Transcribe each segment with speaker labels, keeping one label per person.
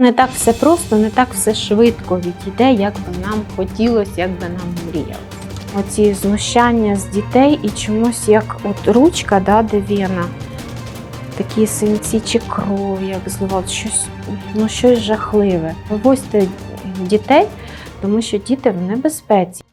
Speaker 1: Не так все просто, не так все швидко відійде, як би нам хотілося, як би нам мріялося. Оці знущання з дітей і чомусь як от ручка, да, де вена, такі синці чи кров, як зливав, щось, ну, щось жахливе. Вивозьте дітей, тому що діти в небезпеці.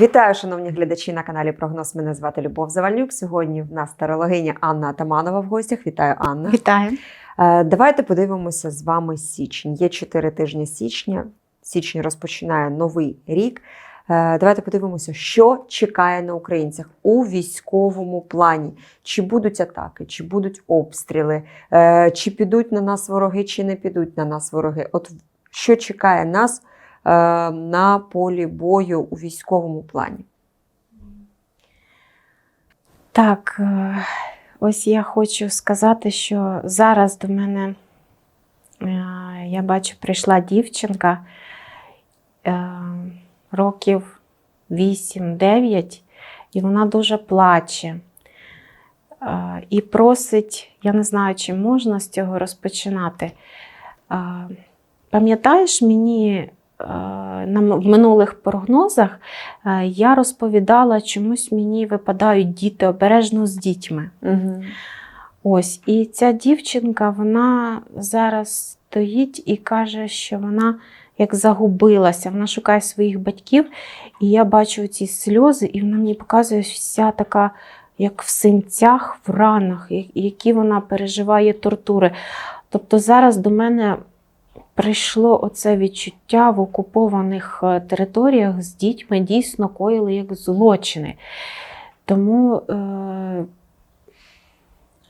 Speaker 2: Вітаю, шановні глядачі на каналі Прогноз. Мене звати Любов Завальнюк. Сьогодні в нас тарологиня Анна Атаманова в гостях. Вітаю, Анна.
Speaker 1: Вітаю!
Speaker 2: Е, Давайте подивимося з вами січень. Є 4 тижні січня. Січень розпочинає новий рік. Е, Давайте подивимося, що чекає на українцях у військовому плані. Чи будуть атаки, чи будуть обстріли, е, чи підуть на нас вороги, чи не підуть на нас вороги. От що чекає нас на полі бою у військовому плані?
Speaker 1: Так, е, ось я хочу сказати, що зараз до мене, е, я бачу, прийшла дівчинка е, років 8-9, і вона дуже плаче. Е, І просить, я не знаю, чи можна з цього розпочинати. Е, Пам'ятаєш, мені е, в минулих прогнозах е, я розповідала, чомусь мені випадають діти обережно з дітьми.
Speaker 2: Угу.
Speaker 1: Ось, і ця дівчинка, вона зараз стоїть і каже, що вона як загубилася, вона шукає своїх батьків, і я бачу ці сльози, і вона мені показує вся така, як в синцях, в ранах, які вона переживає тортури. Тобто зараз до мене прийшло оце відчуття в окупованих е, територіях з дітьми дійсно коїли як злочини. Тому е,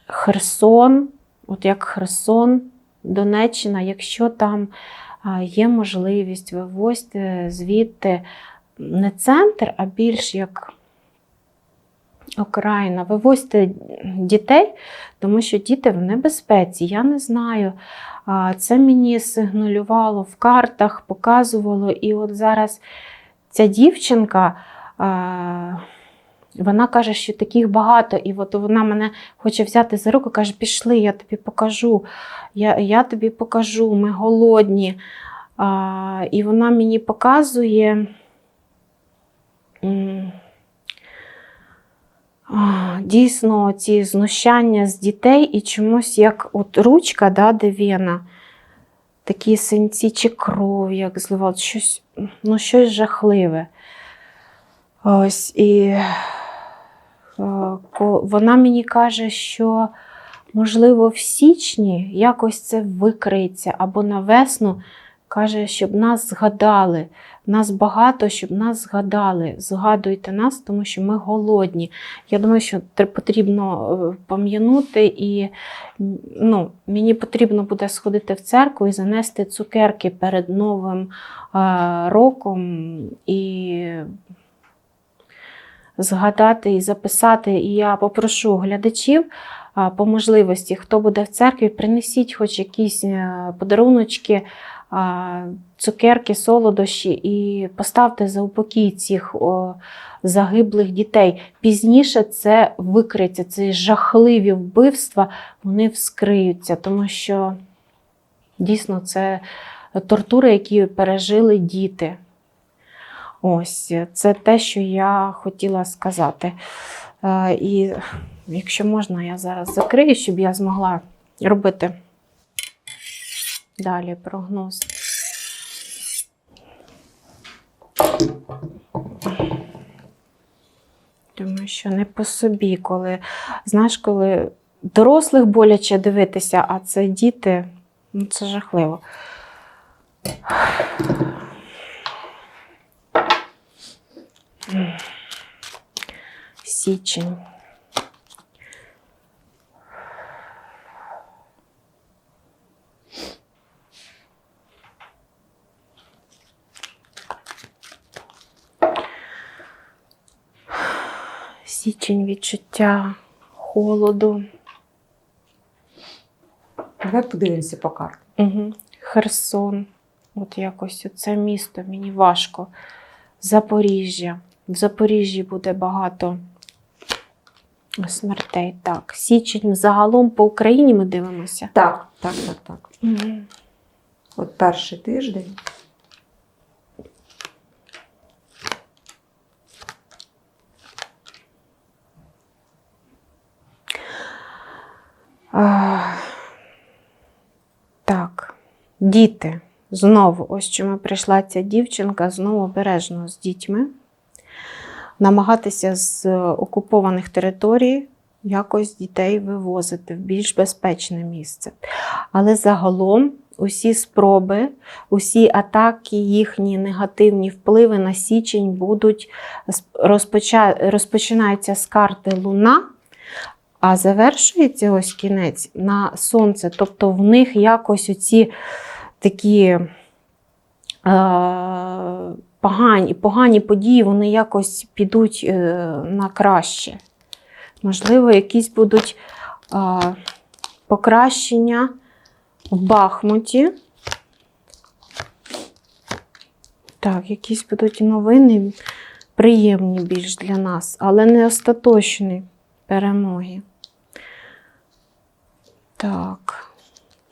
Speaker 1: Херсон, от як Херсон, Донеччина, якщо там є можливість, вивозьте звідти не центр, а більш як окраїна, вивозьте дітей, тому що діти в небезпеці. Я не знаю. Це мені сигналювало в картах, показувало. І от зараз ця дівчинка. вона каже, що таких багато, і от вона мене хоче взяти за руку, каже: пішли, я тобі покажу. Я, я тобі покажу, ми голодні. І вона мені показує. Дійсно, ці знущання з дітей і чомусь як от ручка, да, де вена, такі синці чи кров, як зливав, щось, ну, щось жахливе. Ось і вона мені каже, що можливо в січні якось це викриється, або на весну каже, щоб нас згадали. Нас багато, щоб нас згадали. Згадуйте нас, тому що ми голодні. Я думаю, що тр- потрібно е, пам'янути, і ну, мені потрібно буде сходити в церкву і занести цукерки перед Новим е, роком. І згадати і записати. І я попрошу глядачів по можливості, хто буде в церкві, принесіть хоч якісь е, подаруночки, цукерки, солодощі і поставте за упокій цих о, загиблих дітей. Пізніше це викриється, ці жахливі вбивства, вони вскриються, тому що дійсно це тортури, які пережили діти. Ось це те, що я хотіла сказати. Е, І якщо можна, я зараз закрию, щоб я змогла робити далі прогноз. Тому що не по собі, коли, знаєш, коли дорослих боляче дивитися, а це діти, ну це жахливо. Січень. Січень відчуття холоду.
Speaker 2: Давай подивимося по картам.
Speaker 1: Угу. Херсон. От якось це місто мені важко. Запоріжжя. В Запоріжжі буде багато смертей. Так, січень загалом по Україні ми дивимося.
Speaker 2: Так, так, так, так.
Speaker 1: Мгм.
Speaker 2: От перший тиждень.
Speaker 1: А, Так, діти. Знову, ось чому прийшла ця дівчинка, знову обережно з дітьми. Намагатися з окупованих територій якось дітей вивозити в більш безпечне місце. Але загалом усі спроби, усі атаки, їхні негативні впливи на січень будуть розпочинаються з карти Луна. А завершується ось кінець на сонце. Тобто в них якось оці такі е, погані, погані події, вони якось підуть е, на краще. Можливо, якісь будуть е, покращення в Бахмуті. Так, якісь будуть новини приємні більш для нас, але не остаточні перемоги. Так,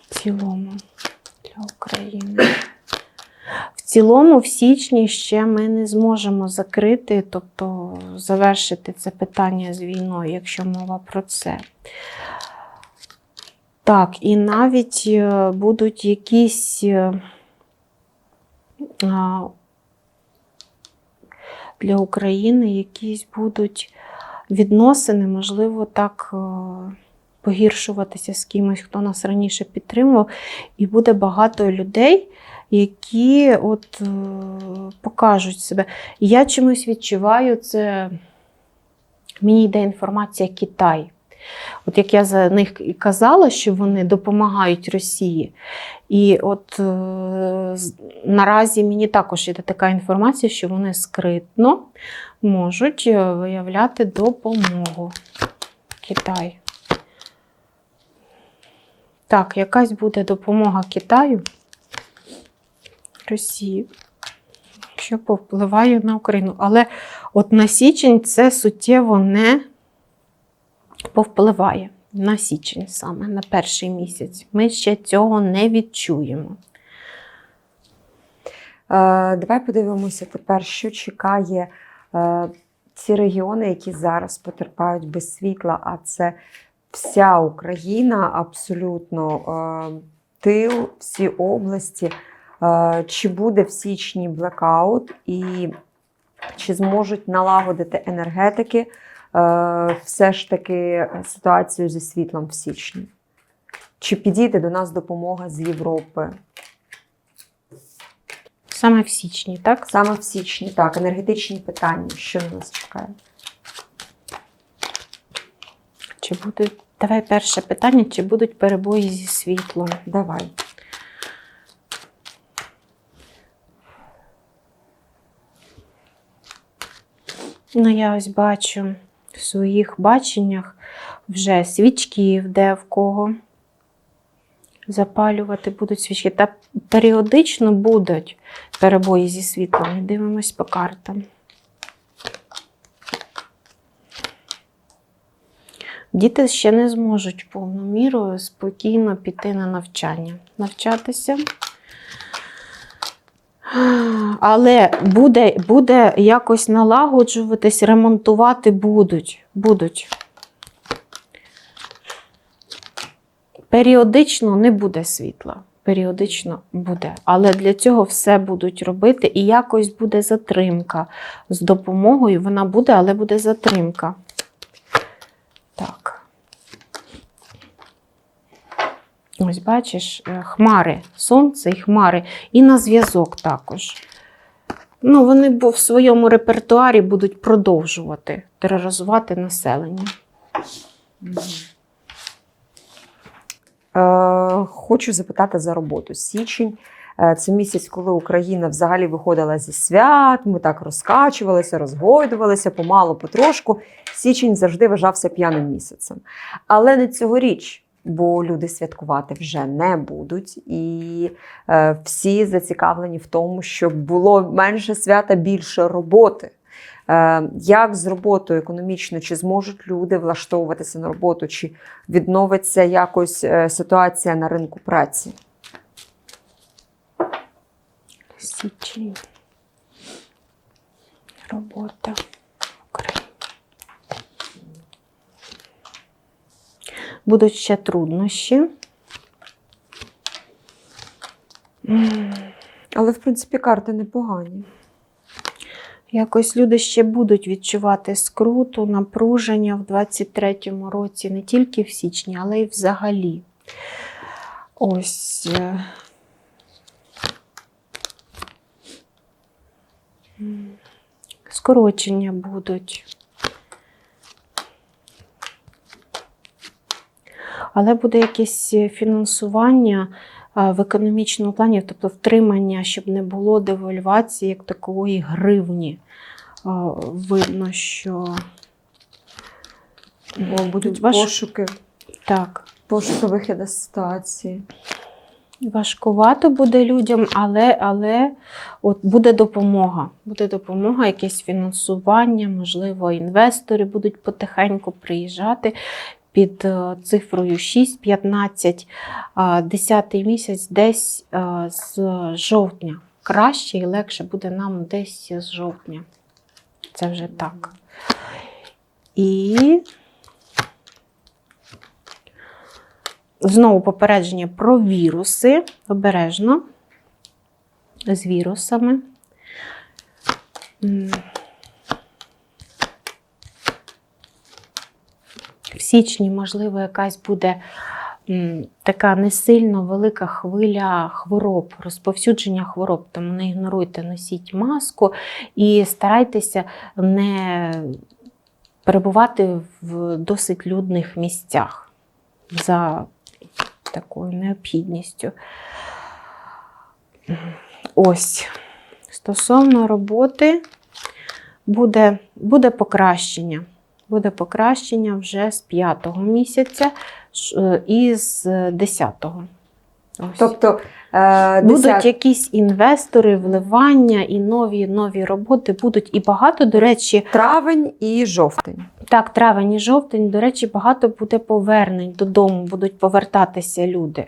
Speaker 1: в цілому для України. В цілому, в січні ще ми не зможемо закрити, тобто завершити це питання з війною, якщо мова про це. Так, і навіть е, будуть якісь е, для України якісь будуть відносини, можливо, так е, погіршуватися з кимось, хто нас раніше підтримував, і буде багато людей, які от е, покажуть себе. Я чимось відчуваю це. Мені йде інформація Китай. От як я за них і казала, що вони допомагають Росії. І от е, наразі мені також йде така інформація, що вони скритно можуть е, виявляти допомогу. Китай. Так, якась буде допомога Китаю Росії, що повпливає на Україну. Але от на січень це суттєво не повпливає. На січень саме, на перший місяць. Ми ще цього не відчуємо.
Speaker 2: Е, Давай подивимося тепер, що чекає е, ці регіони, які зараз потерпають без світла, а це вся Україна, абсолютно е, тил, всі області. Е, Чи буде в січні блекаут і чи зможуть налагодити енергетики е, все ж таки ситуацію зі світлом в січні? Чи підійде до нас допомога з Європи?
Speaker 1: Саме в січні, так?
Speaker 2: Саме в січні, так, енергетичні питання, що на нас чекає?
Speaker 1: Чи будуть. Давай перше питання: чи будуть перебої зі світлом?
Speaker 2: Давай.
Speaker 1: Ну, я ось бачу в своїх баченнях вже свічків, де в кого. Запалювати будуть свічки. Та періодично будуть перебої зі світлом. Дивимось по картам. Діти ще не зможуть повною мірою спокійно піти на навчання, навчатися. Але буде, буде якось налагоджуватись, ремонтувати будуть. будуть. Періодично не буде світла. Періодично буде. Але для цього все будуть робити, і якось буде затримка з допомогою. Вона буде, але буде затримка. Так. Ось бачиш, е, хмари, сонце і хмари, і на зв'язок також. Ну, вони в своєму репертуарі будуть продовжувати тероризувати населення.
Speaker 2: Е, хочу запитати за роботу. Січень е, це місяць, коли Україна взагалі виходила зі свят. Ми так розкачувалися, розгойдувалися помалу, потрошку. Січень завжди вважався п'яним місяцем. Але не цьогоріч. Бо люди святкувати вже не будуть, і е, всі зацікавлені в тому, щоб було менше свята, більше роботи. Е, Як з роботою економічно, чи зможуть люди влаштовуватися на роботу, чи відновиться якось е, ситуація на ринку праці?
Speaker 1: Січень. Робота в Україні. Будуть ще труднощі.
Speaker 2: Але, в принципі, карти непогані.
Speaker 1: Якось люди ще будуть відчувати скруту, напруження в 23-му році, не тільки в січні, але й взагалі. Ось. е, Скорочення будуть. Але буде якесь фінансування в економічному плані, тобто втримання, щоб не було девальвації як такової гривні. Видно, що
Speaker 2: Бо будуть
Speaker 1: Ваш-
Speaker 2: пошуки,
Speaker 1: так,
Speaker 2: пошуки виходу з ситуації.
Speaker 1: важкувато буде людям, але, але от буде допомога. Буде допомога, якесь фінансування, можливо, інвестори будуть потихеньку приїжджати під е, цифрою 6-15, 10 місяць десь е, з жовтня. Краще і легше буде нам десь з жовтня. Це вже так. І знову попередження про віруси. Обережно. З вірусами. М. В січні, можливо, якась буде така не сильно велика хвиля хвороб, розповсюдження хвороб. Тому не ігноруйте, носіть маску і старайтеся не перебувати в досить людних місцях за такою необхідністю. Ось. Стосовно роботи буде, буде покращення. Буде покращення вже з 5 місяця е, і з 10-го. Ось.
Speaker 2: Тобто, е,
Speaker 1: Будуть якісь інвестори, вливання і нові нові роботи будуть. І багато, до речі,
Speaker 2: травень і жовтень.
Speaker 1: так, травень і жовтень, до речі, багато буде повернень додому, будуть повертатися люди.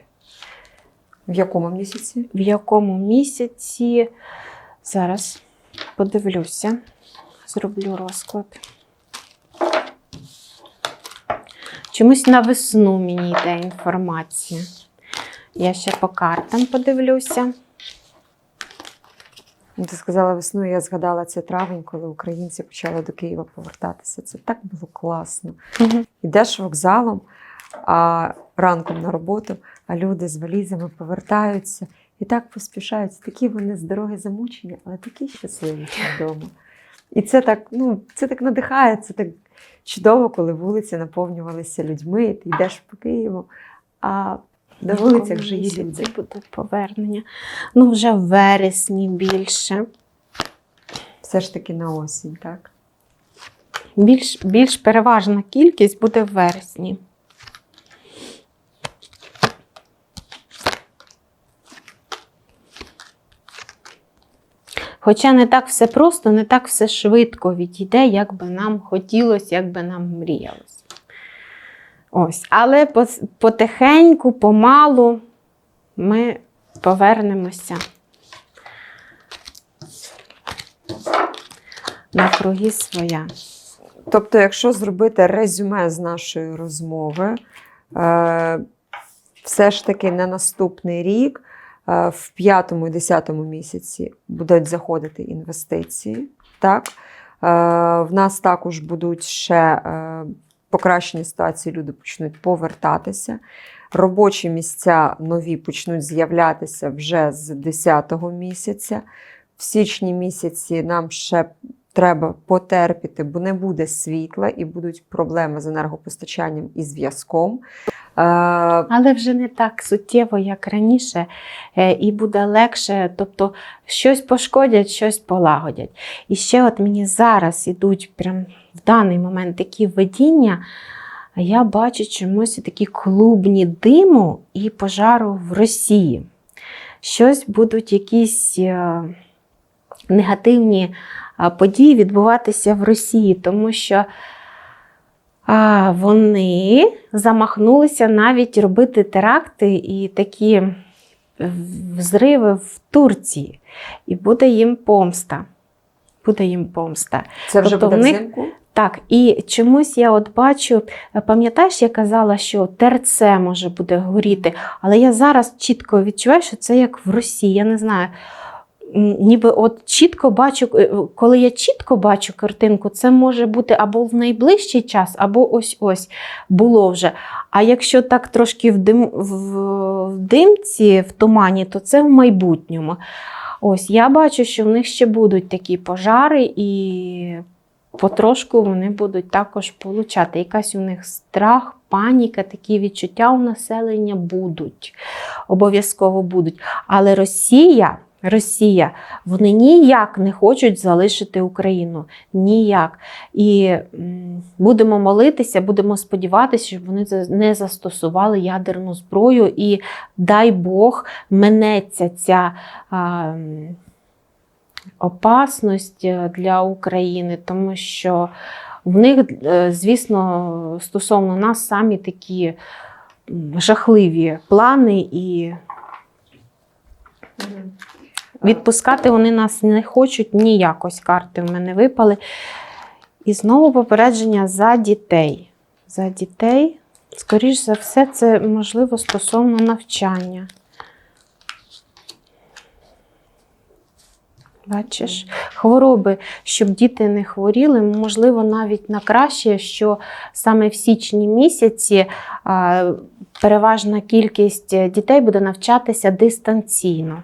Speaker 2: В якому місяці?
Speaker 1: В якому місяці зараз подивлюся, зроблю розклад. Чомусь на весну мені йде інформація. Я ще по картам подивлюся.
Speaker 2: Ти сказала весну, я згадала це травень, коли українці почали до Києва повертатися. Це так було класно. Йдеш вокзалом, а ранком на роботу, а люди з валізами повертаються і так поспішають. Такі вони з дороги замучені, але такі щасливі вдома. І це так, ну, це так надихає, це так чудово, коли вулиці наповнювалися людьми, і ти йдеш по Києву, а на вулицях вже
Speaker 1: є
Speaker 2: люди.
Speaker 1: буде повернення. Ну, вже в вересні більше.
Speaker 2: Все ж таки на осінь, так?
Speaker 1: Більш, більш переважна кількість буде в вересні. Хоча не так все просто, не так все швидко відійде, як би нам хотілося, як би нам мріялося. Ось. Але потихеньку, помалу ми повернемося на круги своя.
Speaker 2: Тобто, якщо зробити резюме з нашої розмови, е, все ж таки на наступний рік, в п'ятому і десятому місяці будуть заходити інвестиції. Так? В нас також будуть ще е, покращені ситуації, люди почнуть повертатися. Робочі місця нові почнуть з'являтися вже з 10-го місяця. В січні місяці нам ще треба потерпіти, бо не буде світла і будуть проблеми з енергопостачанням і зв'язком. Е,
Speaker 1: Але вже не так суттєво, як раніше, е, і буде легше, тобто щось пошкодять, щось полагодять. І ще от мені зараз ідуть прям в даний момент такі видіння, я бачу чомусь такі клубні диму і пожару в Росії. Щось будуть якісь е, негативні події відбуватися в Росії, тому що вони замахнулися навіть робити теракти і такі взриви в Турції. І буде їм помста. Буде їм помста.
Speaker 2: Це вже
Speaker 1: Тобто
Speaker 2: буде
Speaker 1: в них-
Speaker 2: взимку?
Speaker 1: Так, і чомусь я от бачу, пам'ятаєш, я казала, що терце може буде горіти, але я зараз чітко відчуваю, що це як в Росії. Я не знаю. Ніби от чітко бачу, е, коли я чітко бачу картинку, це може бути або в найближчий час, або ось ось було вже. А якщо так трошки в, дим, в димці, в тумані, то це в майбутньому. Ось я бачу, що в них ще будуть такі пожари, і потрошку вони будуть також получати. Якась у них страх, паніка, такі відчуття у населення будуть. Обов'язково будуть. Але Росія. Росія, вони ніяк не хочуть залишити Україну. Ніяк. І будемо молитися, будемо сподіватися, щоб вони не застосували ядерну зброю. І дай Бог минеться ця а, опасність е, для України, тому що в них, е, звісно, стосовно нас самі такі жахливі плани, і відпускати вони нас не хочуть ніякось. Карти в мене випали. І знову попередження за дітей. За дітей, скоріш за все, це можливо стосовно навчання. Бачиш, хвороби, щоб діти не хворіли, можливо, навіть на краще, що саме в січні місяці переважна кількість дітей буде навчатися дистанційно.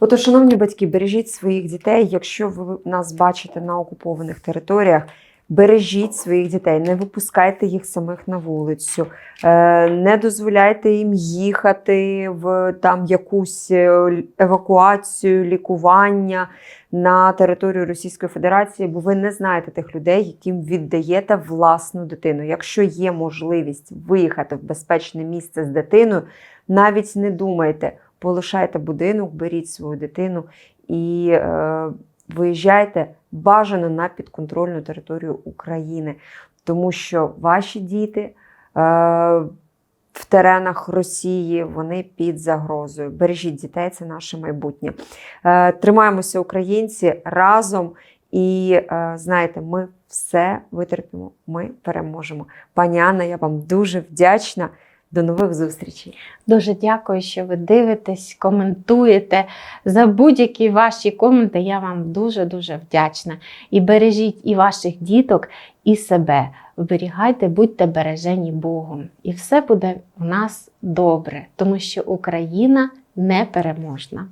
Speaker 2: Отож, шановні батьки, бережіть своїх дітей. Якщо ви нас бачите на окупованих територіях, бережіть своїх дітей, не випускайте їх самих на вулицю, е, не дозволяйте їм їхати в там якусь е, евакуацію, лікування на територію Російської Федерації, бо ви не знаєте тих людей, яким віддаєте власну дитину. Якщо є можливість виїхати в безпечне місце з дитиною, навіть не думайте полишайте будинок, беріть свою дитину і е, виїжджайте бажано на підконтрольну територію України, тому що ваші діти е, в теренах Росії вони під загрозою. Бережіть дітей, це наше майбутнє. Е, тримаємося, українці, разом. І е, знаєте, ми все витерпимо, ми переможемо. Пані Анна, я вам дуже вдячна. До нових зустрічей.
Speaker 1: Дуже дякую, що ви дивитесь, коментуєте. За будь-які ваші коменти я вам дуже-дуже вдячна. І бережіть і ваших діток, і себе. Вберігайте, будьте бережені Богом. І все буде у нас добре, тому що Україна непереможна.